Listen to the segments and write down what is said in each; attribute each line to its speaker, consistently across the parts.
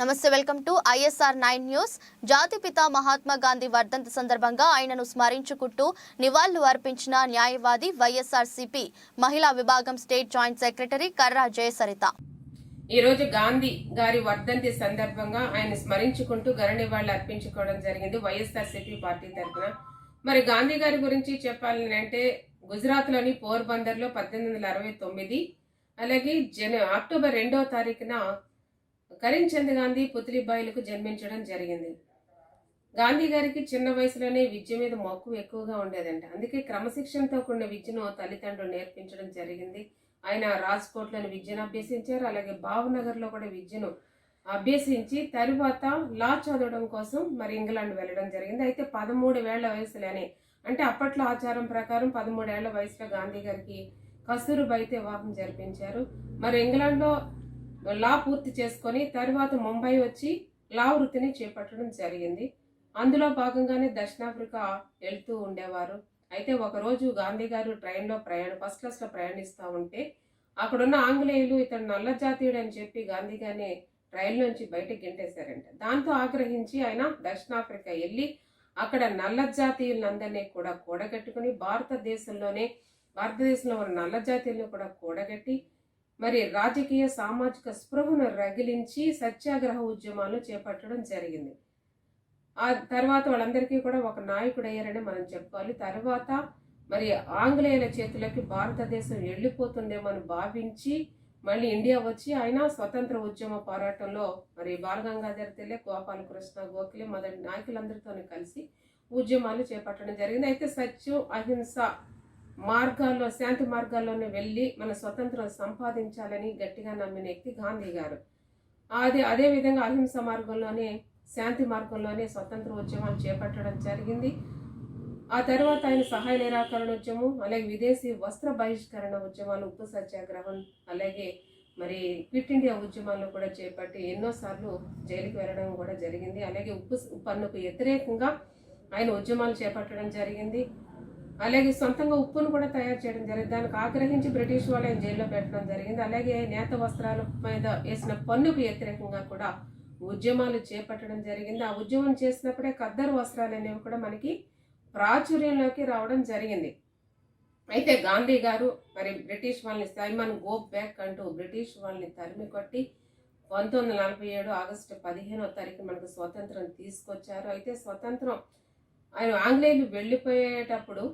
Speaker 1: నమస్తే welcome to ISR nine news. జాతిపిత మహాత్మా గాంధీ వర్ధంతి సందర్భంగా ఆయనను స్మరించుకుంటూ నివాళులు అర్పించిన న్యాయవాది వైఎస్ఆర్సీపీ మహిళా విభాగం state joint secretary Karra Jayasarita.
Speaker 2: ఈరోజు గాంధీ గారి వర్ధంతి సందర్భంగా ఆయన స్మరించుకుంటూ గరణివాళ్ళు అర్పించుకోవడం జరిగింది వైఎస్ఆర్సీపీ పార్టీ తరఫున. మరి గాంధీ గారి గురించి చెప్పాలని అంటే గుజరాత్లోని పోర్బందర్లో పద్దెనిమిది వందల అరవై తొమ్మిది అలాగే జన అక్టోబర్ రెండవ తారీఖున కరీంచంద్ గాంధీ పుత్లిబాయిలకు జన్మించడం జరిగింది. గాంధీ గారికి చిన్న వయసులోనే విద్య మీద మక్కువ ఎక్కువగా ఉండేదంట. అందుకే క్రమశిక్షణతో కూడిన విద్యను తల్లిదండ్రులు నేర్పించడం జరిగింది. ఆయన రాజ్కోట్లోని విద్యను అభ్యసించారు. అలాగే భావనగర్లో కూడా విద్యను అభ్యసించి తరువాత లా చదవడం కోసం మరి ఇంగ్లాండ్ వెళ్ళడం జరిగింది. అయితే పదమూడు వేళ్ళ వయసులోనే అంటే అప్పట్లో ఆచారం ప్రకారం పదమూడేళ్ళ వయసులో గాంధీ గారికి కస్తూరుబైతే వివాహం జరిపించారు. మరి ఇంగ్లాండ్లో లా పూర్తి చేసుకొని తర్వాత ముంబై వచ్చి లా వృత్తిని చేపట్టడం జరిగింది. అందులో భాగంగానే దక్షిణాఫ్రికా వెళ్తూ ఉండేవారు. అయితే ఒకరోజు గాంధీ గారు ట్రైన్లో ప్రయాణ ఫస్ట్ క్లాస్లో ప్రయాణిస్తూ ఉంటే అక్కడున్న ఆంగ్లేయులు ఇతడు నల్ల జాతీయుడు అని చెప్పి గాంధీ గారిని ట్రైన్ నుంచి బయటకు గెంటేశారంట. దాంతో ఆగ్రహించి ఆయన దక్షిణాఫ్రికా వెళ్ళి అక్కడ నల్ల జాతీయులందరినీ కూడా కూడగట్టుకుని భారతదేశంలోనే భారతదేశంలో ఉన్న నల్ల జాతీయులను కూడా కూడగట్టి మరి రాజకీయ సామాజిక స్పృహను రగిలించి సత్యాగ్రహ ఉద్యమాలు చేపట్టడం జరిగింది. ఆ తర్వాత వాళ్ళందరికీ కూడా ఒక నాయకుడు అయ్యారని మనం చెప్పుకోవాలి. తర్వాత మరి ఆంగ్లేయుల చేతులకి భారతదేశం వెళ్ళిపోతుందేమో అని భావించి మళ్ళీ ఇండియా వచ్చి ఆయన స్వతంత్ర ఉద్యమ పోరాటంలో మరి బాలగంగాధర్ తెల్లే గోపాలకృష్ణ గోఖలే మొదటి నాయకులందరితో కలిసి ఉద్యమాలు చేపట్టడం జరిగింది. అయితే సత్యం అహింస మార్గాల్లో శాంతి మార్గాల్లోనే వెళ్ళి మన స్వతంత్రం సంపాదించాలని గట్టిగా నమ్మిన వ్యక్తి గాంధీ గారు. అదే అదే విధంగా అహింస మార్గంలోనే శాంతి మార్గంలోనే స్వతంత్ర ఉద్యమాలు చేపట్టడం జరిగింది. ఆ తర్వాత ఆయన సహాయ నిరాకరణ ఉద్యమం అలాగే విదేశీ వస్త్ర బహిష్కరణ ఉద్యమాలు ఉప్పు సత్యాగ్రహం అలాగే మరి క్విట్ ఇండియా ఉద్యమాలను కూడా చేపట్టి ఎన్నోసార్లు జైలుకి వెళ్ళడం కూడా జరిగింది. అలాగే ఉప్పు పన్నుకు వ్యతిరేకంగా ఆయన ఉద్యమాలు చేపట్టడం జరిగింది. అలాగే సొంతంగా ఉప్పును కూడా తయారు చేయడం జరిగింది. దానికి ఆగ్రహించి బ్రిటిష్ వాళ్ళు ఆయన జైల్లో పెట్టడం జరిగింది. అలాగే నేత వస్త్రాల మీద వేసిన పన్నుకు వ్యతిరేకంగా కూడా ఉద్యమాలు చేపట్టడం జరిగింది. ఆ ఉద్యమం చేసినప్పుడే ఖద్దరు వస్త్రాలు అనేవి కూడా మనకి ప్రాచుర్యంలోకి రావడం జరిగింది. అయితే గాంధీ గారు మరి బ్రిటిష్ వాళ్ళని సైమన్ గో బ్యాక్ అంటూ బ్రిటిష్ వాళ్ళని తరిమి కొట్టి పంతొమ్మిది వందల నలభై ఏడు ఆగస్టు పదిహేనో తారీఖు మనకు స్వతంత్రం తీసుకొచ్చారు. అయితే స్వతంత్రం ఆయన ఆంగ్లేయులు వెళ్ళిపోయేటప్పుడు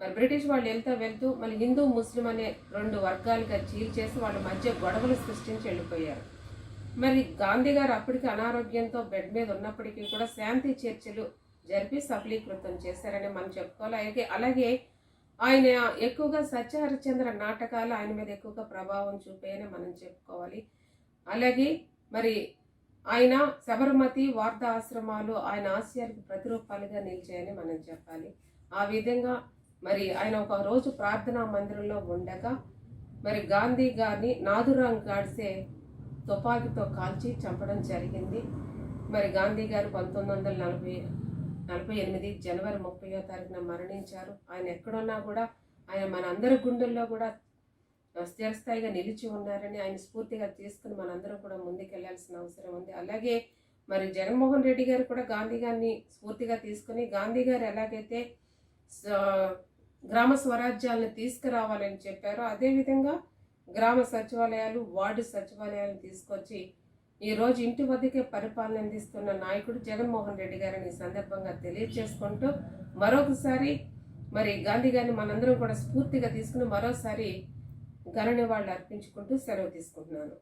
Speaker 2: మరి బ్రిటిష్ వాళ్ళు వెళ్తూ వెళ్తూ మన హిందూ ముస్లిం అనే రెండు వర్గాలుగా చీల్చేసి వాళ్ళ మధ్య గొడవలు సృష్టించి వెళ్ళిపోయారు. మరి గాంధీ గారు అప్పటికి అనారోగ్యంతో బెడ్ మీద ఉన్నప్పటికీ కూడా శాంతి చర్చలు జరిపి సఫలీకృతం చేశారని మనం చెప్పుకోవాలి. అలాగే అలాగే ఆయన ఎక్కువగా సత్యహరిచంద్ర నాటకాలు ఆయన మీద ఎక్కువగా ప్రభావం చూపాయని మనం చెప్పుకోవాలి. అలాగే మరి ఆయన శబరమతి వార్ధ ఆశ్రమాలు ఆయన ఆశయాలకు ప్రతిరూపాలుగా నిలిచాయని మనం చెప్పాలి. ఆ విధంగా మరి ఆయన ఒక రోజు ప్రార్థనా మందిరంలో ఉండగా మరి గాంధీ గారిని నాదురాం గాడ్సే తుపాకీతో కాల్చి చంపడం జరిగింది. మరి గాంధీ గారు పంతొమ్మిది వందల నలభై నలభై ఎనిమిది జనవరి ముప్పయో తారీఖున మరణించారు. ఆయన ఎక్కడున్నా కూడా ఆయన మన అందరి గుండెల్లో కూడా స్థిరస్థాయిగా నిలిచి ఉన్నారని ఆయన స్ఫూర్తిగా తీసుకుని మనందరం కూడా ముందుకెళ్ళాల్సిన అవసరం ఉంది. అలాగే మరి జగన్మోహన్ రెడ్డి గారు కూడా గాంధీ గారిని స్ఫూర్తిగా తీసుకుని గాంధీ గారు ఎలాగైతే గ్రామ స్వరాజ్యాలను తీసుకురావాలని చెప్పారు. అదేవిధంగా గ్రామ సచివాలయాలు వార్డు సచివాలయాలను తీసుకొచ్చి ఈరోజు ఇంటి వద్దకే పరిపాలన అందిస్తున్న నాయకుడు జగన్మోహన్ రెడ్డి గారిని ఈ సందర్భంగా తెలియజేసుకుంటూ మరొకసారి మరి గాంధీ గారిని మనందరం కూడా స్ఫూర్తిగా తీసుకుని మరోసారి ఘన నివాళులు అర్పించుకుంటూ సెలవు తీసుకుంటున్నాను.